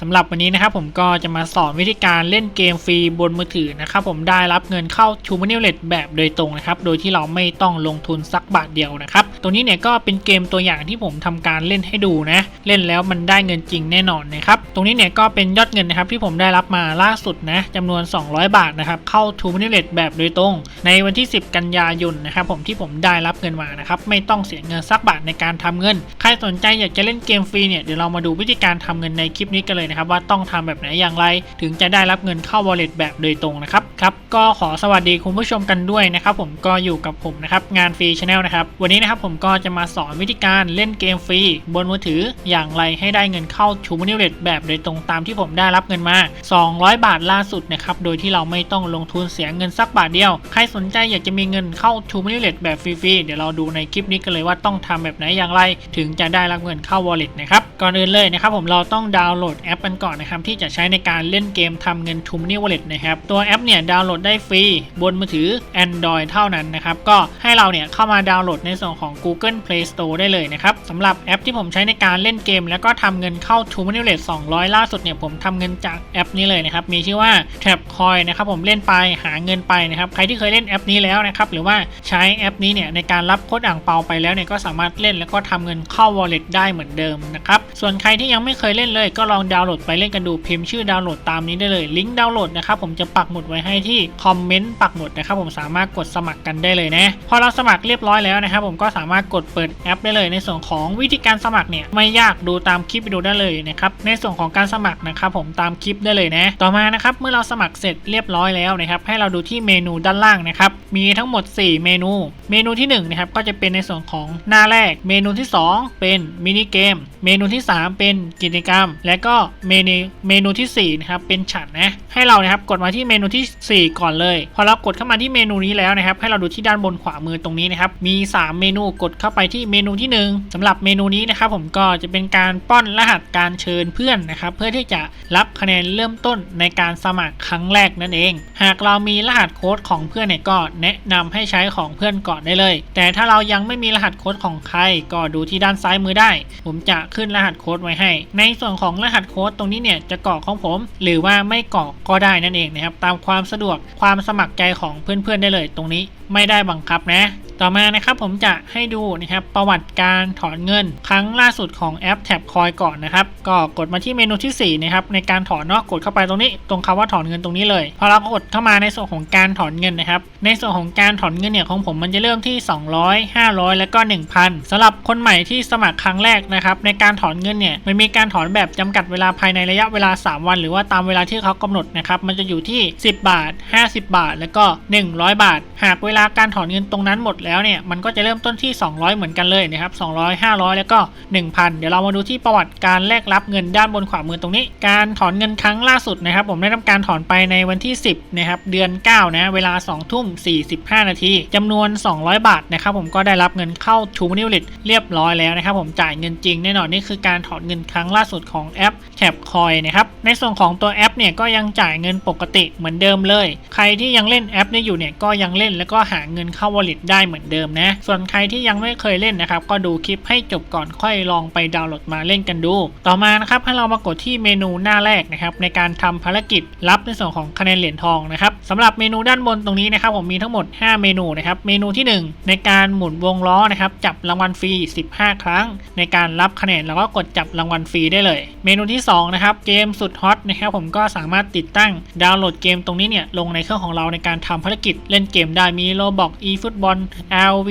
สำหรับวันนี้นะครับผมก็จะมาสอนวิธีการเล่นเกมฟรีบนมือถือนะครับผมได้รับเงินเข้า t ู m ม n น l เล t แบบโดยตรงนะครับโดยที่เราไม่ต้องลงทุนสักบาทเดียวนะครับตัวนี้เนี่ยก็เป็นเกมตัวอย่างที่ผมทำการเล่นให้ดูนะเล่นแล้วมันได้เงินจริงแน่นอนนะครับตรงนี้เนี่ยก็เป็นยอดเงินนะครับที่ผมได้รับมาล่าสุดนะจำนวน 200 บาทนะครับเข้า t ู m ม n น l เล t แบบโดยตรง ในวันที่ 10 กันยายนนะครับผมที่ผมได้รับเงินมานะครับไม่ต้องเสียเงินสักบาทในการทำเงิน ใครสนใจอยากจะเล่นเกมฟรีเนี่ยเดี๋ยวเรามาดูวิธีการทำเงินในคลิปนี้กันเลยนะครับว่าต้องทำแบบไหนอย่างไร ถึงจะได้รับเงินเข้า wallet แบบโดยตรงนะครับครับก็ขอสวัสดีคุณผู้ชมกันด้วยนะครับผมก็อยู่กับผมนะครับงานฟรีชาแนลนะครับวันนี้นะครับผมก็จะมาสอนวิธีการเล่นเกมฟรีบนมือถืออย่างไรให้ได้เงินเข้าชูมูนิเลตแบบโดยตรงตามที่ผมได้รับเงินมา 200 บาทล่าสุดนะครับโดยที่เราไม่ต้องลงทุนเสียเงินสักบาทเดียว ใครสนใจอยากจะมีเงินเข้าชูมูนิเลตแบบฟรีๆเดี๋ยวเราดูในคลิปนี้กันเลยว่าต้องทำแบบไหนอย่างไร ถึงจะได้รับเงินเข้า wallet นะครับก่อนอื่นเลยนะครับผมเราต้องดาวน์โหลดแอปกันก่อนนะครับที่จะใช้ในการเล่นเกมทำเงิน t ู m ม n น Wallet นะครับตัวแอปเนี่ยดาวน์โหลดได้ฟรีบนมือถือ Android เท่านั้นนะครับก็ให้เราเนี่ยเข้ามาดาวน์โหลดในส่วนของ Google Play Store ได้เลยนะครับสำหรับแอปที่ผมใช้ในการเล่นเกม แล้วก็ทำเงินเข้า t ู m ม n น Wallet 200 ล่าสุดเนี่ยผมทำเงินจากแอปนี้เลยนะครับมีชื่อว่า Tap c o i นะครับผมเล่นไปหาเงินไปนะครับใครที่เคยเล่นแอปนี้แล้วนะครับหรือว่าใช้แอปนี้เนี่ยในการรับโค้ดอ่างเปาไปแล้วเนี่ยก็สามารถเล่นแล้วก็ทำเงินเข้า Wallet ได้เหมือนเดิมนะครับส่วนใครที่ยังไม่เคยเล่นเลยก็ลองดาวน์โหลดไปเล่นกันดูพิมพ์ชื่อดาวน์โหลดตามนี้ได้เลยลิงก์ดาวน์โหลดนะครับผมจะปักหมุดไว้ให้ที่คอมเมนต์ปักหมุดนะครับผมสามารถกดสมัครกันได้เลยนะพอเราสมัครเรียบร้อยแล้วนะครับผมก็สามารถกดเปิดแอปได้เลย ในส่วนของวิธีการสมัครเนี่ยไม่ยากดูตามคลิปไปดูได้เลยนะครับในส่วนของการสมัครนะครับผมตามคลิปได้เลยนะต่อมานะครับเมื่อเราสมัครเสร็จเรียบร้อยแล้วนะครับให้เราดูที่เมนูด้านล่างนะครับมีทั้งหมด 4 เมนู เมนูที่1นะครับก็จะเป็นในส่วนของหน้าแรก เมนูที่ 2 เป็นมินิเกม เมนูที่ 3 เป็นกิจกรรม และก็เมนูเมนูที่4นะครับเป็นฉันนะให้เรานะครับกดมาที่เมนูที่ 4 ก่อนเลย พอเรากดเข้ามาที่เมนูนี้แล้วนะครับ ให้เราดูที่ด้านบนขวามือตรงนี้นะครับมี 3 เมนูกดเข้าไปที่เมนูที่ 1สำหรับเมนูนี้นะครับผมก็จะเป็นการป้อนรหัสการเชิญเพื่อนนะครับเพื่อที่จะรับคะแนนเริ่มต้นในการสมัครครั้งแรกนั่นเอง หากเรามีรหัสโค้ดของเพื่อนเนี่ยก็แนะนำให้ใช้ของเพื่อนก่อนได้เลย แต่ถ้าเรายังไม่มีรหัสโค้ดของใครก็ดูที่ด้านซ้ายมือได้ ผมจะขึ้นรหัสโค้ดไว้ให้ ในส่วนของรหัสโค้ดตรงนี้เนี่ยจะกรอกของผม หรือว่าไม่กรอกก็ได้นั่นเองนะครับตามความสะดวกความสมัครใจของเพื่อนๆได้เลยตรงนี้ไม่ได้บังคับนะ ต่อมานะครับผมจะให้ดูนะครับประวัติการถอนเงิน ครั้งล่าสุดของแอปแท็บคอยก่อนนะครับก็กดมาที่เมนูที่4นะครับในการถอนเนาะกดเข้าไปตรงนี้ ตรงคำว่าถอนเงินตรงนี้เลยพอเรากดเข้ามาในส่วนของการถอนเงินนะครับ ในส่วนของการถอนเงินเนี่ยของผมมันจะเริ่มที่ 200 500 แล้วก็ 1000สำหรับคนใหม่ที่สมัครครั้งแรกนะครับในการถอนเงินเนี่ยมันมีการถอนแบบจำกัดเวลาภายในระยะเวลา 3 วัน หรือว่าตามเวลาที่เขากำหนดนะครับมันจะอยู่ที่ 10 บาท 50 บาท แล้วก็ 100 บาท หากเวลาการถอนเงินตรงนั้นหมดแล้วแล้วเนี่ยมันก็จะเริ่มต้นที่ 200 เหมือนกันเลยนะครับ200 500 แล้วก็ 1000 เดี๋ยวเรามาดูที่ประวัติการแลกรับเงินด้านบนขวามือตรงนี้ การถอนเงินครั้งล่าสุดนะครับ ผมได้ทำการถอนไปในวันที่ 10นะครับเดือน 9 นะเวลา 2 ทุ่ม 45 นาทีจำนวน 200 บาทนะครับผมก็ได้รับเงินเข้า True Money Wallet เรียบร้อยแล้วนะครับผมจ่ายเงินจริงแน่นอนนี่คือการถอนเงินครั้งล่าสุดของแอป Tap Coin นะครับในส่วนของตัวแอปเนี่ยก็ยังจ่ายเงินปกติเหมือนเดิมเลย ใครที่ยังเล่นแอปนี้อยู่เนี่ยก็ยังเล่นแล้วก็หาเงินเข้า Wallet ได้เหมือนเดิมนะ ส่วนใครที่ยังไม่เคยเล่นนะครับ ก็ดูคลิปให้จบก่อนค่อยลองไปดาวน์โหลดมาเล่นกันดู ต่อมานะครับให้เรามากดที่เมนูหน้าแรกนะครับในการทำภารกิจรับในส่วนของคะแนนเหรียญทองนะครับสำหรับเมนูด้านบนตรงนี้นะครับผมมีทั้งหมด 5 เมนูนะครับเมนูที่ 1 ในการหมุนวงล้อนะครับจับรางวัลฟรี 15 ครั้ง ในการรับคะแนนแล้วก็กดจับรางวัลฟรีได้เลย เมนูที่2นะครับเกมสุดฮอตนะครับผมก็สามารถติดตั้งดาวน์โหลดเกมตรงนี้เนี่ยลงในเครื่องของเราในการทำภารกิจเล่นเกมได้มีโลบอก e ฟุตบอล LV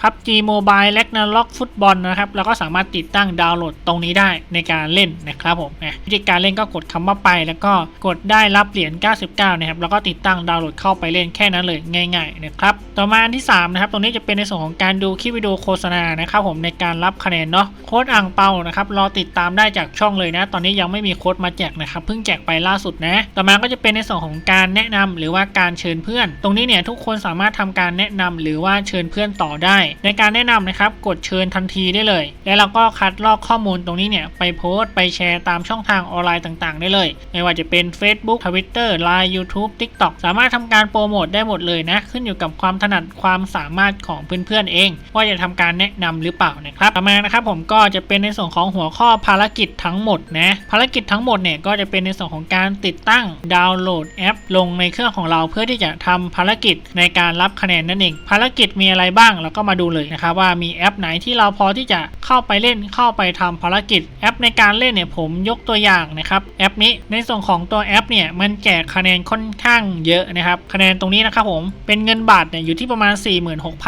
อ่าพับจีโมบายเล็กนาล็อกฟุตบอลนะครับเราก็สามารถติดตั้งดาวน์โหลดตรงนี้ได้ในการเล่นนะครับผมนะวิธีการเล่นก็กดคำว่าไป แล้วก็กดได้รับเหรียญ 99 นะครับแล้วก็ติดตั้งดาวน์โหลดเข้าไปเล่นแค่นั้นเลยง่ายๆนะครับต่อมาอันที่ 3 นะครับ ตรงนี้จะเป็นในส่วนของการดูคลิปวิดีโอโฆษณานะครับผมในการรับคะแนนเนาะโค้ดอ่างเปานะครับรอติดตามได้จากช่องเลยนะ ตอนนี้ยังไม่มีโค้ดมาแจกนะครับเพิ่งแจกไปล่าสุดนะต่อมาก็จะเป็นในส่วนของการแนะนำหรือว่าการเชิญเพื่อน ตรงนี้เนี่ยทุกคนสามารถทำการแนะนำหรือว่าเชิญเพื่อนต่อได้ในการแนะนำนะครับกดเชิญทันทีได้เลย แล้วเราก็คัดลอกข้อมูลตรงนี้เนี่ยไปโพสต์ไปแชร์ตามช่องทางออนไลน์ต่างๆ ได้เลย ไม่ว่าจะเป็น Facebook Twitter Line YouTube TikTok สามารถทำการโปรโมทได้หมดเลยนะ ขึ้นอยู่กับความถนัดความสามารถของเพื่อนๆเองว่าจะทำการแนะนำหรือเปล่านะครับต่อมานะครับผมก็จะเป็นในส่วนของหัวข้อภารกิจทั้งหมดนะภารกิจทั้งหมดเนี่ยก็จะเป็นในส่วนของการติดตั้งดาวน์โหลดแอป ลงในเครื่องของเราเพื่อที่จะทำภารกิจในการรับคะแนนนั่นเองภารกิจมีอะไรบ้างเราก็มาดูเลยนะครับว่ามีแอปไหนที่เราพอที่จะเข้าไปเล่นเข้าไปทำภารกิจ แอปในการเล่นเนี่ยผมยกตัวอย่างนะครับแอปนี้ในส่วนของตัวแอปเนี่ยมันแจกคะแนนค่อนข้างเยอะนะครับคะแนนตรงนี้นะครับผมเป็นเงินบาทเนี่ยอยู่ที่ประมาณ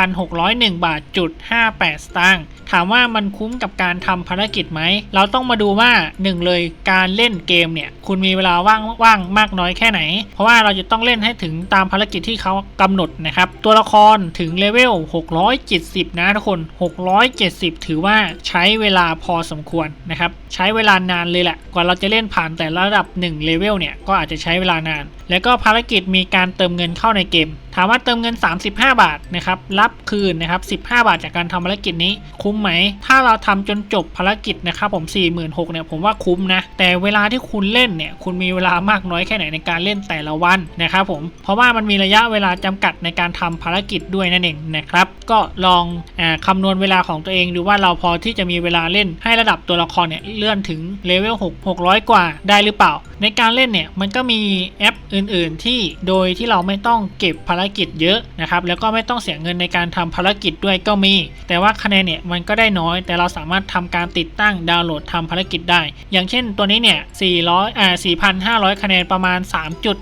46,601 บาทจุด58 สตางค์ถามว่ามันคุ้มกับการทำภารกิจไหม เราต้องมาดูว่าหนึ่งเลยการเล่นเกมเนี่ย คุณมีเวลาว่างว่างมากน้อยแค่ไหน เพราะว่าเราจะต้องเล่นให้ถึงตามภารกิจที่เขากำหนดนะครับ ตัวละครถึงเลเวล670 นะทุกคน 670 ถือว่าใช้เวลาพอสมควรนะครับ ใช้เวลานานเลยแหละ กว่าเราจะเล่นผ่านแต่ระดับ1เลเวลเนี่ย ก็อาจจะใช้เวลานาน แล้วก็ภารกิจมีการเติมเงินเข้าในเกมถามว่าเติมเงิน 35 บาทนะครับรับคืนนะครับ 15 บาทจากการทำภารกิจนี้ คุ้มไหม ถ้าเราทำจนจบภารกิจนะครับผม 46,000เนี่ยผมว่าคุ้มนะ แต่เวลาที่คุณเล่นเนี่ยคุณมีเวลามากน้อยแค่ไหนในการเล่นแต่ละวันนะครับผมเพราะว่ามันมีระยะเวลาจำกัดในการทำภารกิจด้วยนั่นเองนะครับก็ลองอคำนวณเวลาของตัวเองดูว่าเราพอที่จะมีเวลาเล่นให้ระดับตัวละครเนี่ยเลื่อนถึงเลเวล6 600 กว่าได้หรือเปล่า ในการเล่นเนี่ยมันก็มีแอปอื่น ๆ ที่โดยที่เราไม่ต้องเก็บภารกิจเยอะนะครับแล้วก็ไม่ต้องเสียเงินในการทำภารกิจด้วยก็มี แต่ว่าคะแนนเนี่ยมันก็ได้น้อย แต่เราสามารถทำการติดตั้งดาวน์โหลดทำภารกิจได้ อย่างเช่นตัวนี้เนี่ย400อ่า4,500 คะแนนประมาณ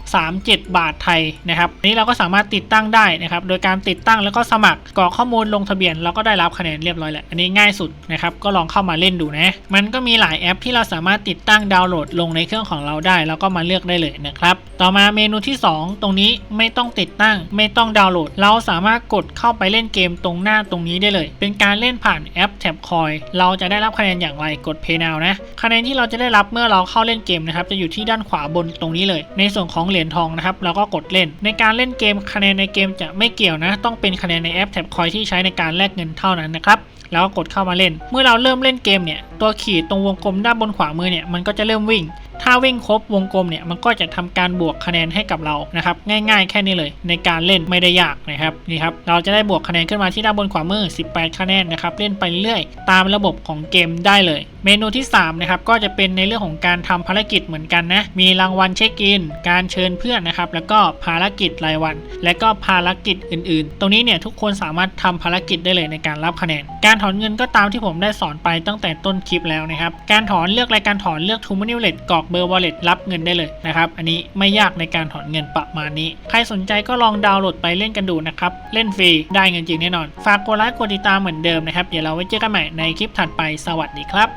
3.37 บาทไทยนะครับอันนี้เราก็สามารถติดตั้งได้นะครับโดยการติดตั้งแล้วก็สมัครกรอกข้อมูลลงทะเบียนเราก็ได้รับคะแนนเรียบร้อยแล้วอันนี้ง่ายสุดนะครับก็ลองเข้ามาเล่นดูนะมันก็มีหลายแอปที่เราสามารถติดตั้งดาวน์โหลดลงในเครื่องของเราได้ แล้วก็มาเลือกได้เลยนะครับต่อมาเมนูที่ 2 ตรงนี้ไม่ต้องติดตั้งไม่ต้องดาวน์โหลด เราสามารถกดเข้าไปเล่นเกมตรงหน้าตรงนี้ได้เลย เป็นการเล่นผ่านแอปแท็บคอยเราจะได้รับคะแนนอย่างไรกด Pay Now นะคะแนนที่เราจะได้รับเมื่อเราเข้าเล่นเกมนะครับจะอยู่ที่ด้านขวาบนตรงนี้เลย ในส่วนของเหรียญทองนะครับเราก็กดเล่น ในการเล่นเกมคะแนนในเกมจะไม่เกี่ยวนะ ต้องเป็นคะแนนในแอปแท็บคอยที่ใช้ในการแลกเงินเท่านั้นนะครับแล้วก็กดเข้ามาเล่น เมื่อเราเริ่มเล่นเกมเนี่ย ตัวขีดตรงวงกลมด้านบนขวามือเนี่ย มันก็จะเริ่มวิ่ง ถ้าวิ่งครบวงกลมเนี่ยมันก็จะทำการบวกคะแนนให้กับเรานะครับง่ายๆ แค่นี้เลย ในการเล่นไม่ได้ยากนะครับนี่ครับเราจะได้บวกคะแนนขึ้นมาที่ด้านบนขวามือ 18 คะแนนนะครับเล่นไปเรื่อยตามระบบของเกมได้เลย เมนูที่3นะครับก็จะเป็นในเรื่องของการทำภารกิจเหมือนกันนะมีรางวัลเช็คอิน การเชิญเพื่อนนะครับแล้วก็ภารกิจรายวัน และก็ภารกิจอื่นๆ ตรงนี้เนี่ยทุกคนสามารถทำภารกิจได้เลยในการรับคะแนน การถอนเงินก็ตามที่ผมได้สอนไปตั้งแต่ต้นคลิปแล้วนะครับการถอนเลือกรายการถอนเลือก t o m o n e y Wallet กรอกเบอร์ Wallet รับเงินได้เลยนะครับ อันนี้ไม่ยากในการถอนเงินประมาณนี้ ใครสนใจก็ลองดาวน์โหลดไปเล่นกันดูนะครับ เล่นฟรีได้เงินจริงแน่นอน ฝากกดไลค์กดติดตามเหมือนเดิมนะครับ เดี๋ยวเราไว้เจอกันใหม่ในคลิปถัดไป สวัสดีครับ